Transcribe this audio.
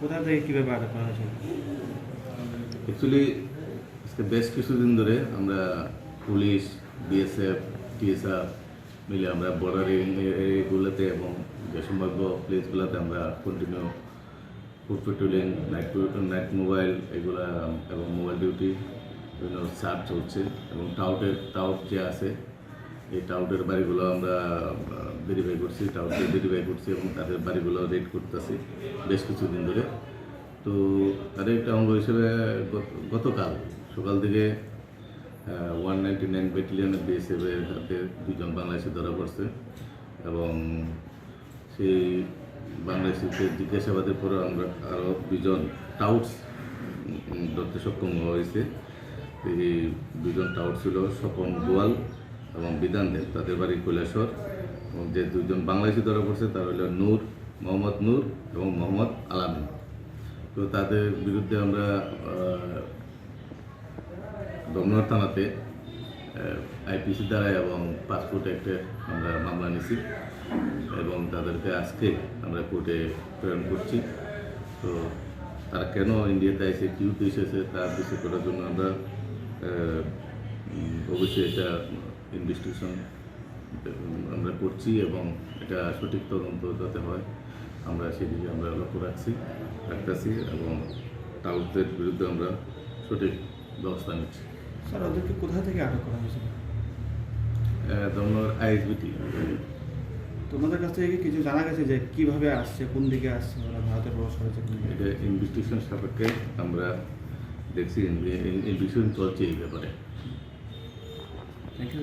কোথা থেকে কীভাবে আটক করা হয়েছিল অ্যাকচুয়ালি বেশ কিছুদিন ধরে আমরা পুলিশ বিএসএফ টিএসআর মিলে আমরা বর্ডার এরিয়াগুলোতে এবং যে সম্ভাব্য প্লেসগুলোতে আমরা continue foot patrolling night night mobile এগুলা, এবং মোবাইল ডিউটি বিভিন্ন সার্চ চলছে এবং টাউটের টাউট যে আছে এই টাউটের বাড়িগুলো আমরা ভেরিফাই করছি টাউটে ভেরিফাই করছি এবং তাদের বাড়িগুলো রেড করতেছি বেশ কিছুদিন ধরে। তো তাদের একটা অঙ্গ হিসেবে গত- গতকাল সকাল থেকে ওয়ান নাইনটি নাইন ব্যাটালিয়নের বিএসএফের হাতে দুজন বাংলাদেশি ধরা পড়ছে এবং সেই বাংলাদেশিকে জিজ্ঞাসাবাদের পরে আমরা আরও দুজন টাউটস ধরতে সক্ষম হয়েছে। এই দুজন টাউট ছিল স্বপন গোয়াল এবং বিধান দেব তাদের বাড়ি কৈলাসর এবং যে দুজন বাংলাদেশি ধরা পড়ছে, তারা হলো নূর, মোহাম্মদ নূর এবং মোহাম্মদ আলামিন। তো তাদের বিরুদ্ধে আমরা দমনর থানাতে আইপিসি দ্বারা এবং পাসপোর্ট অ্যাক্টে আমরা মামলা নিছি এবং তাদেরকে আজকে আমরা কোর্টে প্রেরণ করছি। তো তারা কেন ইন্ডিয়াতে এসে কি উদ্দেশ্যে এসে তার বিষয় করার জন্য আমরা অবশ্যই এটা ইনভেস্টিগেশন আমরা করছি এবং এটা সঠিক তদন্ত যাতে হয় আমরা সেদিকে আমরা লক্ষ্য রাখছি রাখতেছি এবং টাউটদের বিরুদ্ধে আমরা সঠিক ব্যবস্থা নিচ্ছি। স্যার ওদেরকে কোথা থেকে আটক করা হয়েছিল? দমনর আইএসবিটি। তোমাদের কাছ থেকে কিছু জানা গেছে যে কীভাবে আসছে কোন দিকে আসছে ওরা ভারতে প্রবেশ করেছে এটা ইনভেস্টিগেশন সাপেক্ষে আমরা দেখছি ইনভেস্টিগেশন চলছে এই ব্যাপারে। Thank you